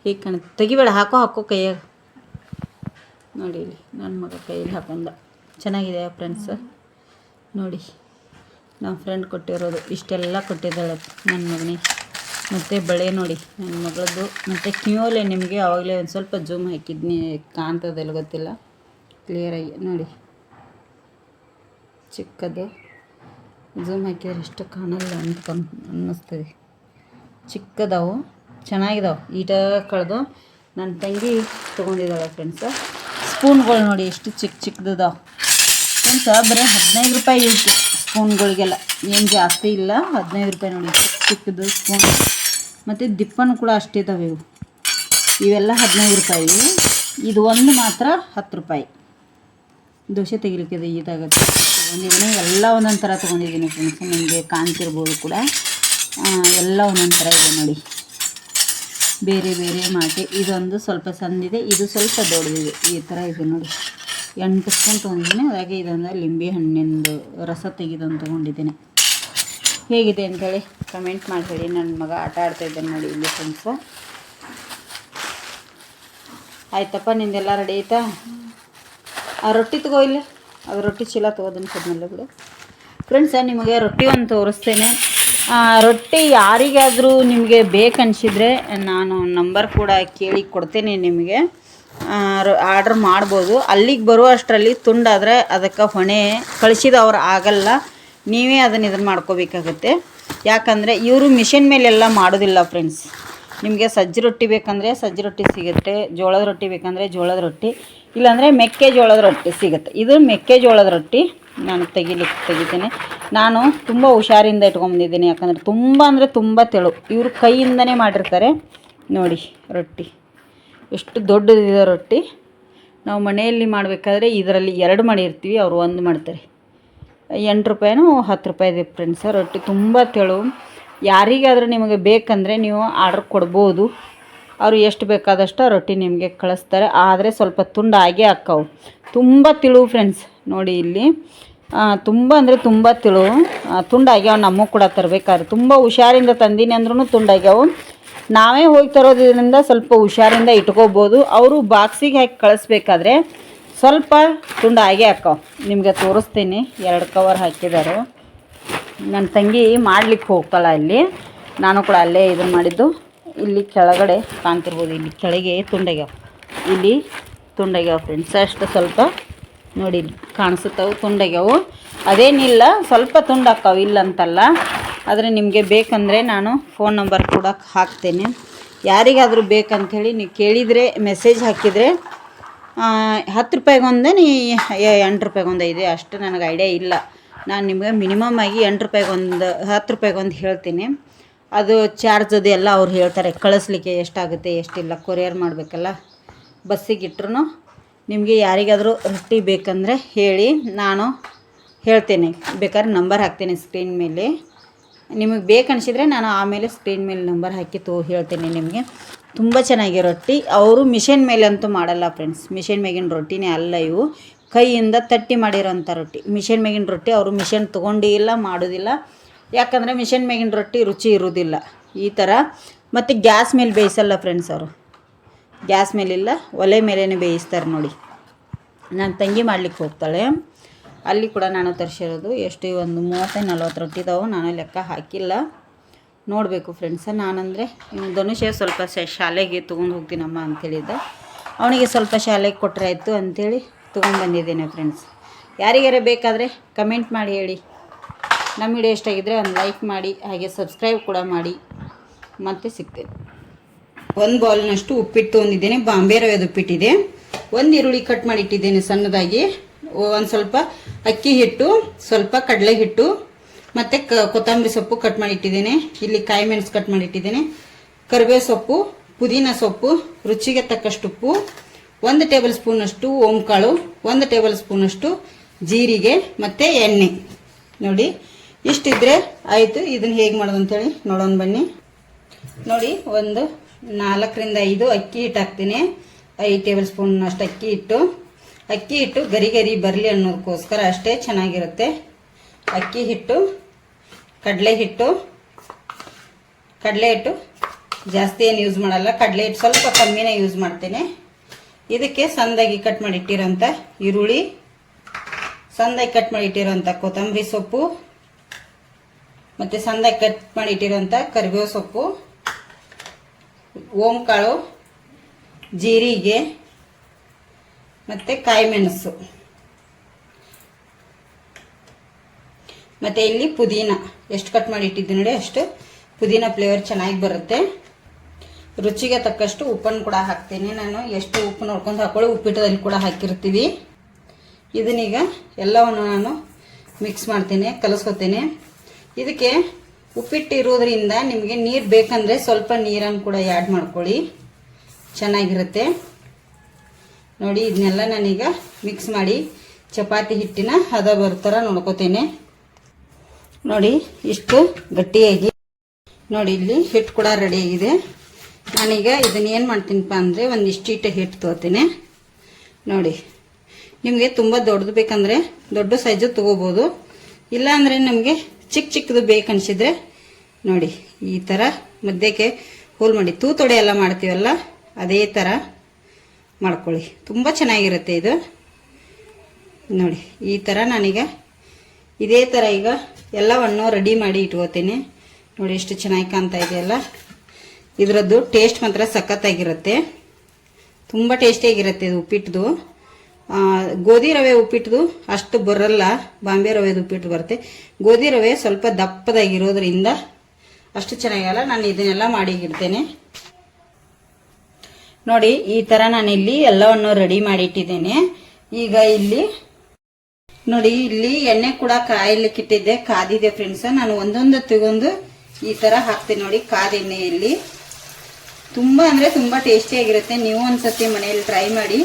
ಹೀಗೆ ಕಣ ತೆಗಿಬೇಡ, ಹಾಕೋ ಹಾಕೋ ಕೈಯಾಗ ನೋಡಿ ಇಲ್ಲಿ ನನ್ನ ಮಗ ಕೈಯಲ್ಲಿ ಹಾಕೊಂಡ ಚೆನ್ನಾಗಿದೆ ಫ್ರೆಂಡ್ಸ್ ನೋಡಿ ನಮ್ಮ ಫ್ರೆಂಡ್ ಕೊಟ್ಟಿರೋದು, ಇಷ್ಟೆಲ್ಲ ಕೊಟ್ಟಿದ್ದಾಳೆ ನನ್ನ ಮಗನಿಗೆ. ಮತ್ತು ಬಳೆ ನೋಡಿ ನನ್ನ ಮಗಳದ್ದು. ಮತ್ತು ಕ್ಯೂಲೆ ನಿಮಗೆ ಆವಾಗಲೇ ಒಂದು ಸ್ವಲ್ಪ ಜೂಮ್ ಹಾಕಿದ್ನಿ ಕಾಣ್ತದಲ್ಲ ಗೊತ್ತಿಲ್ಲ? ಕ್ಲಿಯರಾಗಿ ನೋಡಿ. ಚಿಕ್ಕದು. ಜೂಮ್ ಹಾಕಿದ್ರೆ ಇಷ್ಟು ಕಾಣಲ್ಲ ಅಂತ ಕನ್ ಅನ್ನಿಸ್ತದೆ. ಚಿಕ್ಕದಾವು. ಚೆನ್ನಾಗಿದಾವೆ. ಈಟ ಕಳೆದು ನನ್ನ ತಂಗಿ ತೊಗೊಂಡಿದ್ದಾಳೆ ಫ್ರೆಂಡ್ಸ ಸ್ಪೂನ್ಗಳು ನೋಡಿ ಎಷ್ಟು ಚಿಕ್ಕ ಚಿಕ್ಕದಿದಾವೆ ಫ್ರೆಂಡ್ಸ, ಬರೀ ಹದಿನೈದು ರೂಪಾಯಿ ಇತ್ತು ಸ್ಪೂನ್ಗಳಿಗೆಲ್ಲ. ಏನು ಜಾಸ್ತಿ ಇಲ್ಲ, ಹದಿನೈದು ರೂಪಾಯಿ ನೋಡಿ ಚಿಕ್ಕ ಚಿಕ್ಕದು ಸ್ಪೂನ್. ಮತ್ತು ದಿಪ್ಪನು ಕೂಡ ಅಷ್ಟಿದ್ದಾವೆ ಇವು. ಇವೆಲ್ಲ ಹದಿನೈದು ರೂಪಾಯಿ. ಇದು ಒಂದು ಮಾತ್ರ ಹತ್ತು ರೂಪಾಯಿ. ದೋಸೆ ತೆಗಿಲಿಕ್ಕೆ ಇದು ತೊಗೊಂಡಿದ್ದೀನಿ ಎಲ್ಲ ಒಂದೊಂದು ಥರ ತೊಗೊಂಡಿದ್ದೀನಿ ಫ್ರೆಂಡ್ಸ್ ನಿಮಗೆ ಕಾಣ್ತಿರ್ಬೋದು ಕೂಡ. ಎಲ್ಲ ಒಂದೊಂದು ಥರ ಇದೆ ನೋಡಿ. ಬೇರೆ ಬೇರೆ ಮಾಡಿ, ಇದೊಂದು ಸ್ವಲ್ಪ ಸಂದಿದೆ, ಇದು ಸ್ವಲ್ಪ ದೊಡ್ಡದಿದೆ. ಈ ಥರ ಇದೆ ನೋಡಿ. ಎಂಟು ಸ್ಪೂನ್ ತೊಗೊಂಡಿದ್ದೀನಿ ಹಾಗೆ ಇದೊಂದು ಲಿಂಬೆ ಹಣ್ಣಿಂದು ರಸ ತೆಗೆದೊಂದು ತೊಗೊಂಡಿದ್ದೀನಿ. ಹೇಗಿದೆ ಅಂತೇಳಿ ಕಮೆಂಟ್ ಮಾಡಿ ನನ್ನ ಮಗ ಆಟ ಆಡ್ತಾ ಇದ್ದಾನೆ ನೋಡಿ ಇಲ್ಲಿ ಫ್ರೆಂಡ್ಸ ಆಯ್ತಪ್ಪ, ನಿಂದೆಲ್ಲ ರೆಡಿ ಆಯ್ತಾ? ಆ ರೊಟ್ಟಿ ತಗೋ ಇಲ್ಲಿ. ಅದು ರೊಟ್ಟಿ ಚೀಲ ತಗೋದನ್ನು ಕೊದ್ಮೇಲೆ ಬಿಡು. ಫ್ರೆಂಡ್ಸ ನಿಮಗೆ ರೊಟ್ಟಿ ಒಂದು ತೋರಿಸ್ತೇನೆ. ರೊಟ್ಟಿ ಯಾರಿಗಾದರೂ ನಿಮಗೆ ಬೇಕನ್ಸಿದ್ರೆ ನಾನು ನಂಬರ್ ಕೂಡ ಕೇಳಿ ಕೊಡ್ತೇನೆ ನಿಮಗೆ. ಆರ್ಡ್ರ್ ಮಾಡ್ಬೋದು. ಅಲ್ಲಿಗೆ ಬರುವಷ್ಟರಲ್ಲಿ ತುಂಡಾದರೆ ಅದಕ್ಕೆ ಹೊಣೆ ಕಳಿಸಿದವ್ರು ಆಗಲ್ಲ. ನೀವೇ ಅದನ್ನು ಇದನ್ನು ಮಾಡ್ಕೋಬೇಕಾಗತ್ತೆ. ಯಾಕಂದರೆ ಇವರು ಮಿಷಿನ್ ಮೇಲೆಲ್ಲ ಮಾಡೋದಿಲ್ಲ ಫ್ರೆಂಡ್ಸ್. ನಿಮಗೆ ಸಜ್ಜಿ ರೊಟ್ಟಿ ಬೇಕಂದರೆ ಸಜ್ಜಿ ರೊಟ್ಟಿ ಸಿಗುತ್ತೆ, ಜೋಳದ ರೊಟ್ಟಿ ಬೇಕಂದರೆ ಜೋಳದ ರೊಟ್ಟಿ, ಇಲ್ಲಾಂದರೆ ಮೆಕ್ಕೆಜೋಳದ ರೊಟ್ಟಿ ಸಿಗುತ್ತೆ. ಇದು ಮೆಕ್ಕೆಜೋಳದ ರೊಟ್ಟಿ. ನಾನು ತೆಗಿಲಿಕ್ಕೆ ತೆಗಿತೀನಿ. ನಾನು ತುಂಬ ಹುಷಾರಿಂದ ಇಟ್ಕೊಂಬಂದಿದ್ದೀನಿ ಯಾಕಂದರೆ ತುಂಬ ಅಂದರೆ ತುಂಬ ತೆಳು. ಇವರು ಕೈಯಿಂದನೇ ಮಾಡಿರ್ತಾರೆ. ನೋಡಿ, ರೊಟ್ಟಿ. ಎಷ್ಟು ದೊಡ್ಡದಿದೆ ರೊಟ್ಟಿ. ನಾವು ಮನೆಯಲ್ಲಿ ಮಾಡಬೇಕಾದ್ರೆ ಇದರಲ್ಲಿ ಎರಡು ಮಾಡಿರ್ತೀವಿ ಅವರು ಒಂದು ಮಾಡ್ತಾರೆ. ಎಂಟು ರೂಪಾಯಿನೂ ಹತ್ತು ರೂಪಾಯಿ ಇದೆ ಫ್ರೆಂಡ್ಸ ರೊಟ್ಟಿ ತುಂಬ ತೆಳು. ಯಾರಿಗಾದರೂ ನಿಮಗೆ ಬೇಕಂದರೆ ನೀವು ಆರ್ಡ್ರ್ ಕೊಡ್ಬೋದು. ಅವರು ಎಷ್ಟು ಬೇಕಾದಷ್ಟು ರೊಟ್ಟಿ ನಿಮಗೆ ಕಳಿಸ್ತಾರೆ. ಆದರೆ ಸ್ವಲ್ಪ ತುಂಡಾಗಿ ಹಾಕವು. ತುಂಬ ತಿಳು ಫ್ರೆಂಡ್ಸ್ ನೋಡಿ ಇಲ್ಲಿ. ತುಂಬ ಅಂದರೆ ತುಂಬ ತಿಳು. ತುಂಡಾಗಿ ತುಂಡಾಗ್ಯಾವ ನಮಗೂ ಕೂಡ ತರಬೇಕಾದ್ರೆ ತುಂಬ ಹುಷಾರಿಂದ ತಂದೀನಿ ಅಂದ್ರೂ ತುಂಡಾಗ್ಯಾವು ನಾವೇ ಹೋಗಿ ತರೋದ್ರಿಂದ ಸ್ವಲ್ಪ ಹುಷಾರಿಂದ ಇಟ್ಕೋಬೋದು. ಅವರು ಬಾಕ್ಸಿಗೆ ಹಾಕಿ ಕಳಿಸ್ಬೇಕಾದ್ರೆ ಸ್ವಲ್ಪ ತುಂಡು ಆಗೇ ಹಾಕವು. ನಿಮಗೆ ತೋರಿಸ್ತೀನಿ. ಎರಡು ಕವರ್ ಹಾಕಿದ್ದಾರೆ ನನ್ನ ತಂಗಿ ಮಾಡ್ಲಿಕ್ಕೆ ಹೋಗ್ತಾಳೆ ಇಲ್ಲಿ. ನಾನು ಕೂಡ ಅಲ್ಲೇ ಇದನ್ನು ಮಾಡಿದ್ದು. ಇಲ್ಲಿ ಕೆಳಗಡೆ ಕಾಣ್ತಿರ್ಬೋದು, ಇಲ್ಲಿ ಕೆಳಗೆ ತುಂಡಾಗ್ಯಾವ. ಇಲ್ಲಿ ತುಂಡಾಗ್ಯಾವ ಫ್ರೆಂಡ್ಸ್ ಅಷ್ಟು ಸ್ವಲ್ಪ ನೋಡಿ ಕಾಣಿಸುತ್ತವು, ತುಂಡಾಗ್ಯಾವು. ಅದೇನಿಲ್ಲ ಸ್ವಲ್ಪ ತುಂಡಾಕ್ಕವು ಇಲ್ಲ ಅಂತಲ್ಲ ಆದರೆ ನಿಮಗೆ ಬೇಕಂದರೆ ನಾನು ಫೋನ್ ನಂಬರ್ ಕೂಡ ಹಾಕ್ತೇನೆ. ಯಾರಿಗಾದರೂ ಬೇಕಂಥೇಳಿ ನೀವು ಕೇಳಿದರೆ ಮೆಸೇಜ್ ಹಾಕಿದರೆ ಹತ್ತು ರೂಪಾಯಿಗೊಂದೇ ನೀ ಎಂಟು ರೂಪಾಯಿಗೊಂದು ಇದೆ. ಅಷ್ಟು ನನಗೆ ಐಡಿಯಾ ಇಲ್ಲ. ನಾನು ನಿಮಗೆ ಮಿನಿಮಮ್ ಆಗಿ ಎಂಟು ರೂಪಾಯಿಗೊಂದು, ಹತ್ತು ರೂಪಾಯಿಗೊಂದು ಹೇಳ್ತೀನಿ. ಅದು ಚಾರ್ಜ್ ಅದು ಎಲ್ಲ ಅವ್ರು ಹೇಳ್ತಾರೆ, ಕಳಿಸ್ಲಿಕ್ಕೆ ಎಷ್ಟಾಗುತ್ತೆ, ಎಷ್ಟಿಲ್ಲ ಕೊರಿಯರ್ ಮಾಡಬೇಕಲ್ಲ, ಬಸ್ಸಿಗೆ ಇಟ್ಟರು ನಿಮಗೆ ಯಾರಿಗಾದರೂ ರೊಟ್ಟಿ ಬೇಕಂದರೆ ಹೇಳಿ ನಾನು ಹೇಳ್ತೇನೆ. ಬೇಕಾದ್ರೆ ನಂಬರ್ ಹಾಕ್ತೇನೆ ಸ್ಕ್ರೀನ್ ಮೇಲೆ. ನಿಮಗೆ ಬೇಕನ್ಸಿದ್ರೆ ನಾನು ಆಮೇಲೆ ಸ್ಕ್ರೀನ್ ಮೇಲೆ ನಂಬರ್ ಹಾಕಿ ತೋ ಹೇಳ್ತೇನೆ ನಿಮಗೆ. ತುಂಬ ಚೆನ್ನಾಗಿ ರೊಟ್ಟಿ. ಅವರು ಮಿಷಿನ್ ಮೇಲೆ ಅಂತೂ ಮಾಡಲ್ಲ ಫ್ರೆಂಡ್ಸ್ ಮಿಷಿನ್ ಮೇಗಿನ ರೊಟ್ಟಿನೇ ಅಲ್ಲ ಇವು. ಕೈಯಿಂದ ತಟ್ಟಿ ಮಾಡಿರೋಂಥ ರೊಟ್ಟಿ. ಮಿಷಿನ್ ಮೇಗಿನ ರೊಟ್ಟಿ ಅವರು ಮಿಷನ್ ತೊಗೊಂಡಿಲ್ಲ ಮಾಡೋದಿಲ್ಲ. ಯಾಕಂದರೆ ಮಿಷನ್ ಮೇಗಿನ ರೊಟ್ಟಿ ರುಚಿ ಇರೋದಿಲ್ಲ. ಈ ಥರ ಮತ್ತು ಗ್ಯಾಸ್ ಮೇಲೆ ಬೇಯಿಸಲ್ಲ ಫ್ರೆಂಡ್ಸ್ ಅವರು. ಗ್ಯಾಸ್ ಮೇಲಿಲ್ಲ, ಒಲೆ ಮೇಲೇ ಬೇಯಿಸ್ತಾರೆ ನೋಡಿ. ನನ್ನ ತಂಗಿ ಮಾಡ್ಲಿಕ್ಕೆ ಹೋಗ್ತಾಳೆ. ಅಲ್ಲಿ ಕೂಡ ನಾನು ತರಿಸಿರೋದು. ಎಷ್ಟು ಒಂದು ಮೂವತ್ತೈದು, ನಲ್ವತ್ತು ರೊಟ್ಟಿ ಇದಾವೆ ನಾನು ಲೆಕ್ಕ ಹಾಕಿಲ್ಲ. ನೋಡಬೇಕು ಫ್ರೆಂಡ್ಸ ನಾನಂದರೆ ಧನುಷ ಸ್ವಲ್ಪ ಶಾಲೆಗೆ ತೊಗೊಂಡು ಹೋಗ್ತೀನಮ್ಮ ಅಂತೇಳಿದ್ದೆ. ಅವನಿಗೆ ಸ್ವಲ್ಪ ಶಾಲೆಗೆ ಕೊಟ್ಟರೆ ಆಯಿತು ಅಂಥೇಳಿ ತೊಗೊಂಡ್ಬಂದಿದ್ದೇನೆ ಫ್ರೆಂಡ್ಸ್ ಯಾರಿಗಾರ ಬೇಕಾದರೆ ಕಮೆಂಟ್ ಮಾಡಿ ಹೇಳಿ. ನಮ್ಮ ವಿಡಿಯೋ ಇಷ್ಟಾಗಿದ್ದರೆ ಒಂದು ಲೈಕ್ ಮಾಡಿ, ಹಾಗೆ ಸಬ್ಸ್ಕ್ರೈಬ್ ಕೂಡ ಮಾಡಿ. ಮತ್ತೆ ಸಿಗ್ತೇನೆ. ಒಂದು ಬೌಲ್ನಷ್ಟು ಉಪ್ಪಿಟ್ಟು ತೊಗೊಂಡಿದ್ದೇನೆ ಬಾಂಬೆ ರವೆದು ಉಪ್ಪಿಟ್ಟಿದೆ. ಒಂದು ಈರುಳ್ಳಿ ಕಟ್ ಮಾಡಿ ಇಟ್ಟಿದ್ದೇನೆ ಸಣ್ಣದಾಗಿ ಒಂದು ಸ್ವಲ್ಪ ಅಕ್ಕಿ ಹಿಟ್ಟು, ಸ್ವಲ್ಪ ಕಡಲೆ ಹಿಟ್ಟು, ಮತ್ತು ಕ, ಕೊತ್ತಂಬರಿ ಸೊಪ್ಪು ಕಟ್ ಮಾಡಿ ಇಟ್ಟಿದ್ದೇನೆ ಇಲ್ಲಿ ಕಾಯಿ ಮೆಣಸು ಕಟ್ ಮಾಡಿ ಇಟ್ಟಿದ್ದೇನೆ ಕರಿಬೇವು ಸೊಪ್ಪು, ಪುದೀನ ಸೊಪ್ಪು, ರುಚಿಗೆ ತಕ್ಕಷ್ಟು ಉಪ್ಪು, ಒಂದು ಟೇಬಲ್ ಸ್ಪೂನಷ್ಟು ಓಂಕಾಳು, ಒಂದು ಟೇಬಲ್ ಸ್ಪೂನಷ್ಟು ಜೀರಿಗೆ, ಮತ್ತು ಎಣ್ಣೆ. ನೋಡಿ ಇಷ್ಟಿದ್ರೆ ಆಯಿತು, ಇದನ್ನು ಹೇಗೆ ಮಾಡೋದು ಅಂತೇಳಿ ನೋಡೋಣ ಬನ್ನಿ. ನೋಡಿ, ಒಂದು ನಾಲ್ಕರಿಂದ ಐದು ಅಕ್ಕಿ ಹಿಟ್ಟು ಹಾಕ್ತೀನಿ. ಐದು ಟೇಬಲ್ ಸ್ಪೂನ್ ಅಷ್ಟು ಅಕ್ಕಿ ಹಿಟ್ಟು. ಅಕ್ಕಿ ಹಿಟ್ಟು ಗರಿ ಗರಿ ಬರಲಿ ಅನ್ನೋದಕ್ಕೋಸ್ಕರ ಅಷ್ಟೇ ಚೆನ್ನಾಗಿರುತ್ತೆ. ಅಕ್ಕಿ ಹಿಟ್ಟು, ಕಡಲೆ ಹಿಟ್ಟು. ಕಡಲೆ ಹಿಟ್ಟು ಜಾಸ್ತಿ ಏನು ಯೂಸ್ ಮಾಡಲ್ಲ. ಕಡಲೆ ಹಿಟ್ಟು ಸ್ವಲ್ಪ ಕಮ್ಮಿನೇ ಯೂಸ್ ಮಾಡ್ತೀನಿ. ಇದಕ್ಕೆ ಸಂದಾಗಿ ಕಟ್ ಮಾಡಿ ಇಟ್ಟಿರೋಂಥ ಈರುಳ್ಳಿ, ಸಂದಾಗಿ ಕಟ್ ಮಾಡಿ ಇಟ್ಟಿರೋಂಥ ಕೊತ್ತಂಬರಿ ಸೊಪ್ಪು ಮತ್ತು ಸಣ್ಣದಾಗಿ ಕಟ್ ಮಾಡಿ ಇಟ್ಟಿರೋಂಥ ಕರಿಬೇವು ಸೊಪ್ಪು, ಓಂಕಾಳು, ಜೀರಿಗೆ, ಮತ್ತು ಕಾಯಿಮೆಣಸು. ಮತ್ತು ಇಲ್ಲಿ ಪುದೀನ. ಎಷ್ಟು ಕಟ್ ಮಾಡಿ ಇಟ್ಟಿದ್ದೀನಿ ನೋಡಿ ಅಷ್ಟು ಪುದೀನ ಫ್ಲೇವರ್ ಚೆನ್ನಾಗಿ ಬರುತ್ತೆ. ರುಚಿಗೆ ತಕ್ಕಷ್ಟು ಉಪ್ಪನ್ನು ಕೂಡ ಹಾಕ್ತೀನಿ. ನಾನು ಎಷ್ಟು ಉಪ್ಪು ನೋಡ್ಕೊಂಡು ಹಾಕೊಳ್ಳಿ, ಉಪ್ಪಿಟ್ಟದಲ್ಲಿ ಕೂಡ ಹಾಕಿರ್ತೀವಿ. ಇದನ್ನೀಗ ಎಲ್ಲವನ್ನು ನಾನು ಮಿಕ್ಸ್ ಮಾಡ್ತೀನಿ, ಕಲಿಸ್ಕೊತೀನಿ. ಇದಕ್ಕೆ ಉಪ್ಪಿಟ್ಟು ಇರೋದ್ರಿಂದ ನಿಮಗೆ ನೀರು ಬೇಕಂದರೆ ಸ್ವಲ್ಪ ನೀರನ್ನು ಕೂಡ ಆ್ಯಡ್ ಮಾಡ್ಕೊಳ್ಳಿ. ಚೆನ್ನಾಗಿರುತ್ತೆ. ನೋಡಿ, ಇದನ್ನೆಲ್ಲ ನಾನೀಗ ಮಿಕ್ಸ್ ಮಾಡಿ ಚಪಾತಿ ಹಿಟ್ಟಿನ ಹದ ಬರ್ತಾರ ನೋಡ್ಕೋತೇನೆ. ನೋಡಿ, ಇಷ್ಟು ಗಟ್ಟಿಯಾಗಿ. ನೋಡಿ, ಇಲ್ಲಿ ಹಿಟ್ಟು ಕೂಡ ರೆಡಿಯಾಗಿದೆ ನಾನೀಗ ಇದನ್ನ ಏನು ಮಾಡ್ತೀನಪ್ಪ ಅಂದರೆ ಒಂದು ಇಷ್ಟಿಟ್ಟು ಹಿಟ್ಟು ತೊಗೋತೀನಿ. ನೋಡಿ, ನಿಮಗೆ ತುಂಬ ದೊಡ್ಡದು ಬೇಕಂದರೆ ದೊಡ್ಡ ಸೈಜು ತೊಗೋಬೋದು. ಇಲ್ಲಾಂದರೆ ನಮಗೆ ಚಿಕ್ಕ ಚಿಕ್ಕದು ಬೇಕನ್ಸಿದ್ರೆ ನೋಡಿ, ಈ ಥರ ಮಧ್ಯಕ್ಕೆ ಹೋಲ್ ಮಾಡಿ. ತೂತೊಡೆ ಎಲ್ಲ ಮಾಡ್ತೀವಲ್ಲ, ಅದೇ ಥರ ಮಾಡ್ಕೊಳ್ಳಿ. ತುಂಬ ಚೆನ್ನಾಗಿರುತ್ತೆ ಇದು. ನೋಡಿ, ಈ ಥರ ನಾನೀಗ ಇದೇ ಥರ ಈಗ ಎಲ್ಲವನ್ನು ರೆಡಿ ಮಾಡಿ ಇಟ್ಕೋತೀನಿ. ನೋಡಿ, ಎಷ್ಟು ಚೆನ್ನಾಗಿ ಕಾಣ್ತಾ ಇದೆಯಲ್ಲ. ಇದರದ್ದು ಟೇಸ್ಟ್ ಮಾತ್ರ ಸಖತ್ತಾಗಿರುತ್ತೆ. ತುಂಬ ಟೇಸ್ಟಿಯಾಗಿರುತ್ತೆ ಇದು ಉಪ್ಪಿಟ್ಟದು ಗೋಧಿ ರವೆ ಉಪ್ಪಿಟ್ಟು ಅಷ್ಟು ಬರಲ್ಲ, ಬಾಂಬೆ ರವೆದು ಉಪ್ಪಿಟ್ಟು ಬರುತ್ತೆ. ಗೋಧಿ ರವೆ ಸ್ವಲ್ಪ ದಪ್ಪದಾಗಿರೋದ್ರಿಂದ ಅಷ್ಟು ಚೆನ್ನಾಗಲ್ಲ, ನಾನು ಇದನ್ನೆಲ್ಲ ಮಾಡಿ ಇಡ್ತೇನೆ. ನೋಡಿ, ಈ ಥರ ನಾನಿಲ್ಲಿ ಎಲ್ಲವನ್ನು ರೆಡಿ ಮಾಡಿ ಇಟ್ಟಿದ್ದೇನೆ ಈಗ ಇಲ್ಲಿ, ನೋಡಿ, ಇಲ್ಲಿ ಎಣ್ಣೆ ಕೂಡ ಕಾಯಲಿಕ್ಕೆ ಇಟ್ಟಿದ್ದೆ, ಕಾದಿದೆ ಫ್ರೆಂಡ್ಸ್ ನಾನು ಒಂದೊಂದು ತಗೊಂಡು ಈ ತರ ಹಾಕ್ತೀನಿ ನೋಡಿ, ಕಾದ ಎಣ್ಣೆಯಲ್ಲಿ. ತುಂಬಾ ಅಂದ್ರೆ ತುಂಬಾ ಟೇಸ್ಟಿಯಾಗಿರುತ್ತೆ ನೀವು ಒಂದ್ಸತಿ ಮನೆಯಲ್ಲಿ ಟ್ರೈ ಮಾಡಿ.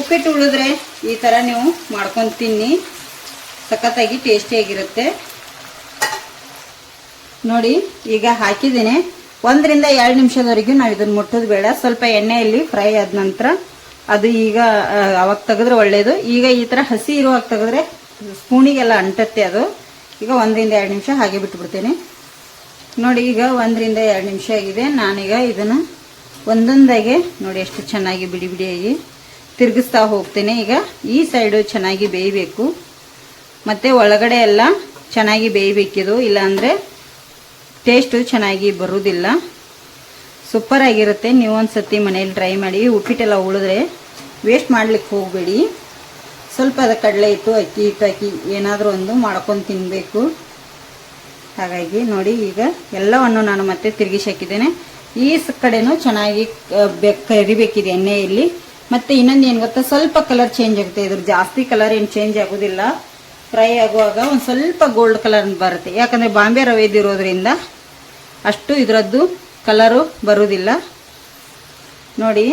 ಉಪ್ಪಿಟ್ಟು ಉಳಿದ್ರೆ ಈ ಥರ ನೀವು ಮಾಡ್ಕೊಂಡು ತಿನ್ನಿ. ಸಖತ್ತಾಗಿ ಟೇಸ್ಟಿಯಾಗಿರುತ್ತೆ ನೋಡಿ, ಈಗ ಹಾಕಿದ್ದೀನಿ. ಒಂದರಿಂದ ಎರಡು ನಿಮಿಷದವರೆಗೂ ನಾವು ಇದನ್ನು ಮುಟ್ಟೋದು ಬೇಡ. ಸ್ವಲ್ಪ ಎಣ್ಣೆಯಲ್ಲಿ ಫ್ರೈ ಆದ ನಂತರ ಅದು ಈಗ ಅವಾಗ ತೆಗೆದ್ರೆ ಒಳ್ಳೆಯದು ಈಗ ಈ ಥರ ಹಸಿ ಇರುವಾಗ ತೆಗೆದ್ರೆ ಸ್ಪೂನಿಗೆಲ್ಲ ಅಂಟತ್ತೆ ಅದು. ಈಗ ಒಂದರಿಂದ ಎರಡು ನಿಮಿಷ ಹಾಗೆ ಬಿಟ್ಬಿಡ್ತೀನಿ. ನೋಡಿ, ಈಗ ಒಂದರಿಂದ ಎರಡು ನಿಮಿಷ ಆಗಿದೆ. ನಾನೀಗ ಇದನ್ನು ಒಂದೊಂದಾಗೆ ನೋಡಿ, ಎಷ್ಟು ಚೆನ್ನಾಗಿ ಬಿಡಿ ಬಿಡಿಯಾಗಿ. ತಿರುಗಿಸ್ತಾ ಹೋಗ್ತೇನೆ. ಈಗ ಈ ಸೈಡು ಚೆನ್ನಾಗಿ ಬೇಯಬೇಕು. ಮತ್ತು ಒಳಗಡೆ ಎಲ್ಲ ಚೆನ್ನಾಗಿ ಬೇಯಬೇಕಿದು. ಇಲ್ಲಾಂದರೆ ಟೇಸ್ಟು ಚೆನ್ನಾಗಿ ಬರುವುದಿಲ್ಲ ಸೂಪರ್ ಆಗಿರುತ್ತೆ. ನೀವು ಒಂದು ಸತಿ ಮನೇಲಿ ಟ್ರೈ ಮಾಡಿ. ಉಪ್ಪಿಟ್ಟೆಲ್ಲ ಉಳಿದ್ರೆ ವೇಸ್ಟ್ ಮಾಡ್ಲಿಕ್ಕೆ ಹೋಗಬೇಡಿ. ಸ್ವಲ್ಪ ಅದು ಕಡಲೆ ಇಟ್ಟು ಅಕ್ಕಿ ಹಿಟ್ಟು ಅಕ್ಕಿ ಏನಾದರೂ ಒಂದು ಮಾಡ್ಕೊಂಡು ತಿನ್ನಬೇಕು ಹಾಗಾಗಿ ನೋಡಿ ಈಗ ಎಲ್ಲವನ್ನು ನಾನು ಮತ್ತೆ ತಿರುಗಿಸಿ ಹಾಕಿದ್ದೇನೆ. ಈ ಕಡೆನೂ ಚೆನ್ನಾಗಿ ಕರಿಬೇಕಿದೆ ಎಣ್ಣೆಯಲ್ಲಿ. ಮತ್ತೆ ಇನ್ನೊಂದು ಏನು ಗೊತ್ತಾ? ಸ್ವಲ್ಪ ಕಲರ್ ಚೇಂಜ್ ಆಗುತ್ತೆ. ಇದ್ರ ಜಾಸ್ತಿ ಕಲರ್ ಏನು ಚೇಂಜ್ ಆಗೋದಿಲ್ಲ. ಫ್ರೈ ಆಗುವಾಗ ಒಂದು ಸ್ವಲ್ಪ ಗೋಲ್ಡ್ ಕಲರ್ ಬರುತ್ತೆ. ಯಾಕಂದರೆ ಬಾಂಬೆ ರವೆ ಇದಿರೋದ್ರಿಂದ ಅಷ್ಟು ಇದರದ್ದು ಕಲರು ಬರುವುದಿಲ್ಲ ನೋಡಿ,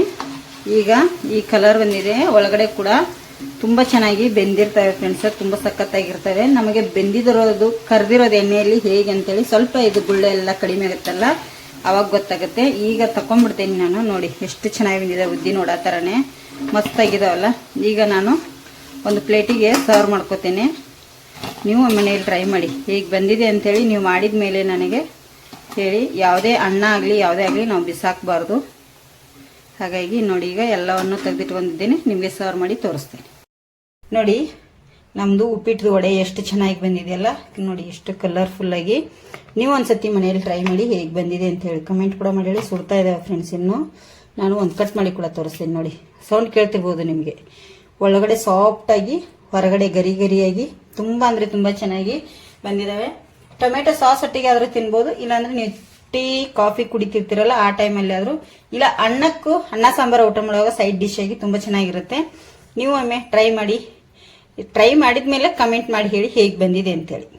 ಈಗ ಈ ಕಲರ್ ಬಂದಿದೆ. ಒಳಗಡೆ ಕೂಡ ತುಂಬ ಚೆನ್ನಾಗಿ ಬೆಂದಿರ್ತವೆ ಫ್ರೆಂಡ್ಸ್ ತುಂಬ ಸಖತ್ತಾಗಿರ್ತವೆ. ನಮಗೆ ಬೆಂದಿರೋದು ಕರ್ದಿರೋದು ಎಣ್ಣೆಯಲ್ಲಿ ಹೇಗೆ ಅಂತೇಳಿ ಸ್ವಲ್ಪ ಇದು ಗುಳ್ಳೆ ಎಲ್ಲ ಕಡಿಮೆ ಆಗುತ್ತಲ್ಲ ಅವಾಗ ಗೊತ್ತಾಗುತ್ತೆ. ಈಗ ತಕೊಂಡ್ಬಿಡ್ತೇನೆ ನಾನು. ನೋಡಿ, ಎಷ್ಟು ಚೆನ್ನಾಗಿ ಬಂದಿದೆ ಉದ್ದಿ ನೋಡೋ ಥರನೇ. ಮಸ್ತಾಗಿದಾವಲ್ಲ. ಈಗ ನಾನು ಒಂದು ಪ್ಲೇಟಿಗೆ ಸರ್ವ್ ಮಾಡ್ಕೋತೀನಿ. ನೀವು ಮನೆಯಲ್ಲಿ ಟ್ರೈ ಮಾಡಿ. ಈಗ ಬಂದಿದೆ ಅಂಥೇಳಿ ನೀವು ಮಾಡಿದ ಮೇಲೆ ನನಗೆ ಹೇಳಿ. ಯಾವುದೇ ಅನ್ನ ಆಗಲಿ, ಯಾವುದೇ ಆಗಲಿ ನಾವು ಬಿಸಾಕಬಾರ್ದು. ಹಾಗಾಗಿ ನೋಡಿ, ಈಗ ಎಲ್ಲವನ್ನು ತೆಗೆದಿಟ್ಕೊಂಡಿದ್ದೇನೆ ನಿಮಗೆ ಸರ್ವ್ ಮಾಡಿ ತೋರಿಸ್ತೇನೆ. ನೋಡಿ ನಮ್ಮದು ಉಪ್ಪಿಟ್ಟು ವಡೆ ಎಷ್ಟು ಚೆನ್ನಾಗಿ ಬಂದಿದೆಯಲ್ಲ ನೋಡಿ, ಎಷ್ಟು ಕಲರ್ಫುಲ್ಲಾಗಿ ನೀವು ಒಂದ್ಸತಿ ಮನೆಯಲ್ಲಿ ಟ್ರೈ ಮಾಡಿ ಹೇಗೆ ಬಂದಿದೆ ಅಂತ ಹೇಳಿ ಕಮೆಂಟ್ ಕೂಡ ಮಾಡಿ ಹೇಳಿ. ಸುಡ್ತಾ ಇದ್ದಾವೆ ಫ್ರೆಂಡ್ಸ್ ಇನ್ನು. ನಾನು ಒಂದು ಕಟ್ ಮಾಡಿ ಕೂಡ ತೋರಿಸ್ತೀನಿ ನೋಡಿ. ಸೌಂಡ್ ಕೇಳ್ತಿರ್ಬೋದು ನಿಮಗೆ. ಒಳಗಡೆ ಸಾಫ್ಟಾಗಿ ಹೊರಗಡೆ ಗರಿ ಗರಿಯಾಗಿ, ತುಂಬ ಅಂದರೆ ತುಂಬ ಚೆನ್ನಾಗಿ ಬಂದಿದ್ದಾವೆ ಟೊಮೆಟೊ ಸಾಸ್ ಒಟ್ಟಿಗೆ ಆದರೂ ತಿನ್ಬೋದು. ಇಲ್ಲಾಂದ್ರೆ ನೀವು ಟೀ, ಕಾಫಿ ಕುಡಿತಿರ್ತೀರಲ್ಲ, ಆ ಟೈಮಲ್ಲಿ ಆದರೂ. ಇಲ್ಲ, ಅನ್ನಕ್ಕೂ ಅನ್ನ ಸಾಂಬಾರು ಊಟ ಮಾಡುವಾಗ ಸೈಡ್ ಡಿಶ್ ಆಗಿ ತುಂಬ ಚೆನ್ನಾಗಿರುತ್ತೆ. ನೀವು ಒಮ್ಮೆ ಟ್ರೈ ಮಾಡಿ. ಟ್ರೈ ಮಾಡಿದ ಮೇಲೆ ಕಮೆಂಟ್ ಮಾಡಿ ಹೇಳಿ ಹೇಗೆ ಬಂದಿದೆ ಅಂತೇಳಿ.